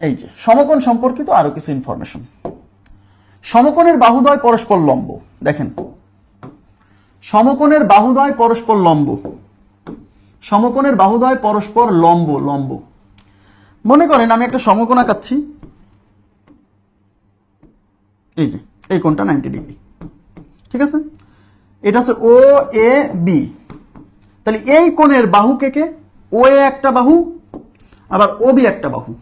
এই যে, সমকোণ সম্পর্কিত আরও কিছু ইনফরমেশন সমকোণের বাহুদয় পরস্পর লম্ব, দেখেন। সমকোণের বাহুদয় পরস্পর লম্ব। সমকোণের বাহুদয় পরস্পর লম্ব লম্ব। মনে করেন আমি একটা সমকোণ আঁকাচ্ছি। এই যে, এই কোণটা নাইনটি ডিগ্রি ঠিক আছে? এটা হচ্ছে ও এ বি তাহলে এই কোণের বাহু কে কে? ও এ একটা বাহু, আবার ও বি একটা বাহু।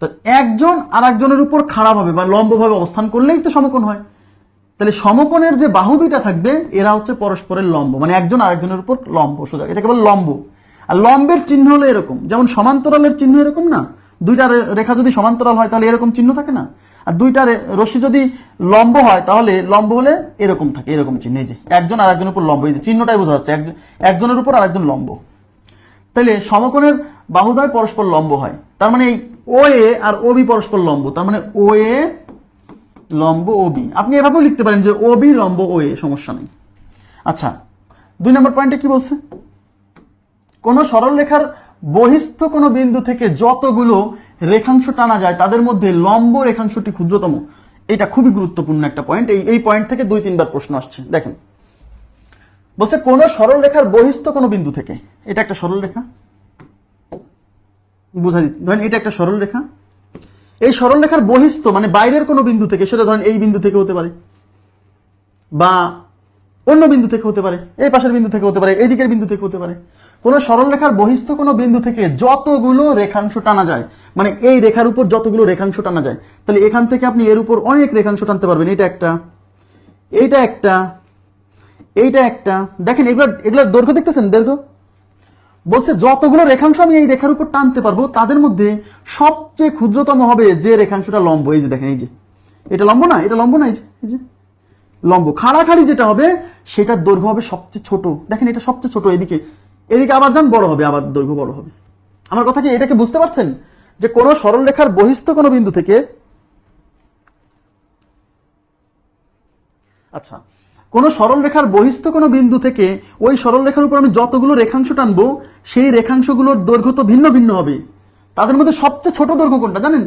তো একজন আর একজনের উপর খাড়াভাবে বা লম্বভাবে অবস্থান করলেই তো সমকোণ হয়। তাহলে সমকোণের যে বাহু দুইটা থাকবে, এরা হচ্ছে পরস্পরের লম্ব। মানে একজন আরেকজনের উপর লম্ব সোজা এটাকে বলে লম্ব। আর লম্বের চিহ্ন হলো এরকম। যেমন সমান্তরালের চিহ্ন এরকম না? দুইটা রেখা যদি সমান্তরাল হয়, তাহলে এরকম চিহ্ন থাকে না? আর দুইটা রশ্মি যদি লম্ব হয়, তাহলে লম্ব হলে এরকম থাকে, এরকম চিহ্ন। এই যে, একজন আর একজনের উপর লম্ব। এই যে চিহ্নটাই বোঝা যাচ্ছে। একজন- একজনের উপর আর একজন লম্ব। তাহলে সমকোণের বাহুদ্বয় পরস্পর লম্ব হয়। তার মানে এই ও এ আর ও বি পরস্পর লম্ব। তার মানে ও এ লম্ব ও বি আপনি এভাবেও লিখতে পারেন যে ও বি লম্ব ও এ সমস্যা নেই। আচ্ছা দুই নম্বর পয়েন্টে কি বলছে? কোন সরল রেখার বহিস্থ কোনো বিন্দু থেকে যতগুলো রেখাংশ টানা যায়, তাদের মধ্যে লম্ব রেখাংশটি ক্ষুদ্রতম। এটা খুবই গুরুত্বপূর্ণ একটা পয়েন্ট। এই এই পয়েন্ট থেকে দুই, তিনবার প্রশ্ন আসছে। দেখেন, বলছে কোন সরল রেখার বহিস্থ কোনো বিন্দু থেকে। এটা একটা সরল রেখা বুঝা দিচ্ছি। ধরেন এটা একটা সরল রেখা। এই সরল রেখার বহিস্থ মানে বাইরের কোনো বিন্দু থেকে, সেটা ধরেন এই বিন্দু থেকে হতে পারে, বা অন্য বিন্দু থেকে হতে পারে, এই পাশের বিন্দু থেকে হতে পারে, এই দিকের বিন্দু থেকে হতে পারে। কোন সরল রেখার বহিস্থ কোনো বিন্দু থেকে যতগুলো রেখাংশ টানা যায় মানে এই রেখার উপর যতগুলো রেখাংশ টানা যায়, তাহলে এখান থেকে আপনি এর উপর অনেক রেখাংশ টানতে পারবেন। এটা একটা, এইটা একটা এইটা একটা। দেখেন এগুলো, এগুলোর দৈর্ঘ্য দেখতেছেন? দৈর্ঘ্য? বলছে, যতগুলো রেখাংশ আমি এই রেখার উপর টানতে পারব, তাদের মধ্যে সবচেয়ে ক্ষুদ্রতম হবে যে রেখাংশটা লম্ব। এই যে দেখেন, এই যে। এটা লম্ব না, এটা লম্ব না, এই যে এই যে। লম্ব। খাড়াখাড়ি যেটা হবে, সেটার দৈর্ঘ্য হবে সবচেয়ে ছোট। দেখেন, এটা সবচেয়ে ছোট এদিকে। এদিকে আবার যান, বড় হবে, আবার দৈর্ঘ্য বড় হবে। আমার কথা কি এটাকে বুঝতে পারছেন? যে কোনো সরল রেখার বহিস্থ কোনো বিন্দু থেকে আচ্ছা। কোন সরল রেখার বহিস্থ কোনো বিন্দু থেকে ওই সরল রেখার উপর আমি যতগুলো রেখাংশ টানবো, সেই রেখাংশগুলোর দৈর্ঘ্য তো ভিন্ন ভিন্ন হবে। তাদের মধ্যে সবচেয়ে ছোট দৈর্ঘ্য কোনটা জানেন?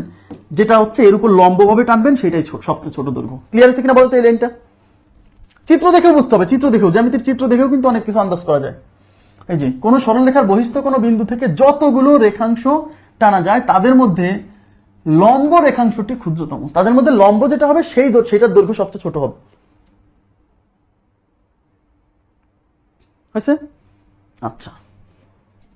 যেটা হচ্ছে এর উপর লম্বভাবে টানবেন সেটাই সবচেয়ে ছোট দৈর্ঘ্য। ক্লিয়ার আছে কিনা বলতে এই লাইনটা চিত্র দেখেও বুঝতে হবে, চিত্র দেখেও। জ্যামিতির চিত্র দেখেও কিন্তু অনেক কিছু আন্দাজ করা যায়। এই যে, কোনো সরল রেখার বহিস্থ কোনো বিন্দু থেকে যতগুলো রেখাংশ টানা যায়, তাদের মধ্যে লম্ব রেখাংশটি ক্ষুদ্রতম। তাদের মধ্যে লম্ব যেটা হবে, সেই সেটার দৈর্ঘ্য সবচেয়ে ছোট হবে। হয়েছে? আচ্ছা।